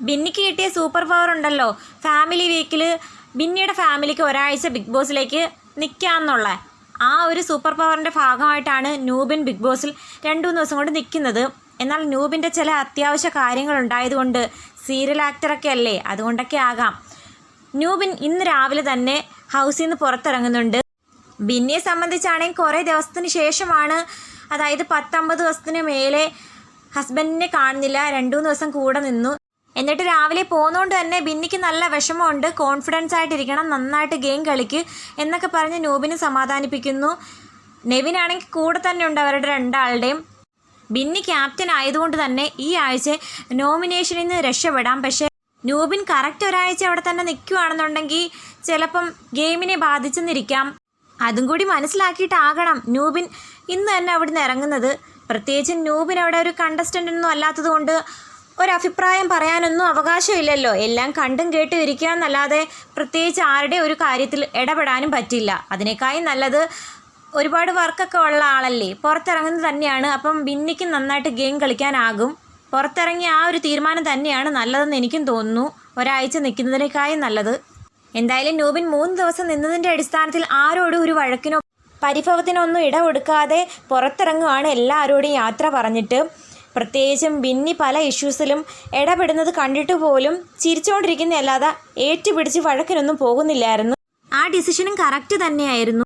ബിന്നിക്ക് കിട്ടിയ super power ഉണ്ടല്ലോ. Family വീക്കിൽ ബിന്നിയുടെ ഫാമിലിക്ക് ഒരാഴ്ച ബിഗ് ബോസിലേക്ക് നിൽക്കാമെന്നുള്ള ആ ഒരു സൂപ്പർ പവറിന്റെ ഭാഗമായിട്ടാണ് നൂബിൻ ബിഗ് ബോസിൽ രണ്ടു മൂന്ന് ദിവസം കൊണ്ട് നിൽക്കുന്നത് എന്നാൽ നൂബിന്റെ ചില അത്യാവശ്യ കാര്യങ്ങൾ ഉണ്ടായതുകൊണ്ട് സീരിയൽ ആക്ടറൊക്കെ അല്ലേ? അതുകൊണ്ടൊക്കെ ആകാം. നൂബിൻ ഇന്ന് രാവിലെ തന്നെ ഹൗസിൽ നിന്ന് പുറത്തിറങ്ങുന്നുണ്ട്. ബിന്നിയെ സംബന്ധിച്ചാണെങ്കിൽ കുറേ ദിവസത്തിന് ശേഷമാണ് അതായത് പത്തൊമ്പത് ദിവസത്തിന് മേലെ ഹസ്ബൻഡിനെ കാണുന്നില്ല. രണ്ടു മൂന്ന് ദിവസം കൂടെ നിന്നു. എന്നിട്ട് രാവിലെ പോകുന്നതുകൊണ്ട് തന്നെ ബിന്നിക്ക് നല്ല വിഷമമുണ്ട്. കോൺഫിഡൻസ് ആയിട്ടിരിക്കണം. നന്നായിട്ട് ഗെയിം കളിക്ക് എന്നൊക്കെ പറഞ്ഞ് നൂബിനെ സമാധാനിപ്പിക്കുന്നു. നെവിനാണെങ്കിൽ കൂടെ തന്നെ ഉണ്ട് അവരുടെ രണ്ടാളുടെയും. ബിന്നി ക്യാപ്റ്റൻ ആയതുകൊണ്ട് തന്നെ ഈ ആഴ്ച നോമിനേഷനിൽ നിന്ന് രക്ഷപ്പെടാം. പക്ഷേ നൂബിൻ കറക്റ്റ് ഒരാഴ്ച അവിടെ തന്നെ നിൽക്കുകയാണെന്നുണ്ടെങ്കിൽ ചിലപ്പം ഗെയിമിനെ ബാധിച്ചെന്നിരിക്കാം. അതും കൂടി മനസ്സിലാക്കിയിട്ടാകണം നൂബിൻ ഇന്ന് തന്നെ അവിടുന്ന് ഇറങ്ങുന്നത്. പ്രത്യേകിച്ച് നൂബിൻ അവിടെ ഒരു കണ്ടസ്റ്റന്റ് ഒന്നും അല്ലാത്തത് കൊണ്ട് ഒരഭിപ്രായം പറയാനൊന്നും അവകാശമില്ലല്ലോ. എല്ലാം കണ്ടും കേട്ടും ഇരിക്കുക എന്നല്ലാതെ പ്രത്യേകിച്ച് ആരുടെ ഒരു കാര്യത്തിൽ ഇടപെടാനും പറ്റില്ല. അതിനേക്കായി നല്ലത് ഒരുപാട് വർക്കൊക്കെ ഉള്ള ആളല്ലേ. പുറത്തിറങ്ങുന്നത് തന്നെയാണ്. അപ്പം ബിന്നിക്ക് നന്നായിട്ട് ഗെയിം കളിക്കാനാകും. പുറത്തിറങ്ങി ആ ഒരു തീരുമാനം തന്നെയാണ് നല്ലതെന്ന് എനിക്കും തോന്നുന്നു. ഒരാഴ്ച നിൽക്കുന്നതിനേക്കാളും നല്ലത്. എന്തായാലും നൂബിൻ മൂന്ന് ദിവസം നിന്നതിന്റെ അടിസ്ഥാനത്തിൽ ആരോടും ഒരു വഴക്കിനോ പരിഭവത്തിനൊന്നും ഇട കൊടുക്കാതെ പുറത്തിറങ്ങുവാണ് എല്ലാവരോടും യാത്ര പറഞ്ഞിട്ട്. പ്രത്യേകിച്ചും ബിന്നി പല ഇഷ്യൂസിലും ഇടപെടുന്നത് കണ്ടിട്ട് പോലും ചിരിച്ചുകൊണ്ടിരിക്കുന്നതല്ലാതെ ഏറ്റുപിടിച്ച് വഴക്കിനൊന്നും പോകുന്നില്ലായിരുന്നു. ആ ഡിസിഷനും കറക്റ്റ് തന്നെയായിരുന്നു.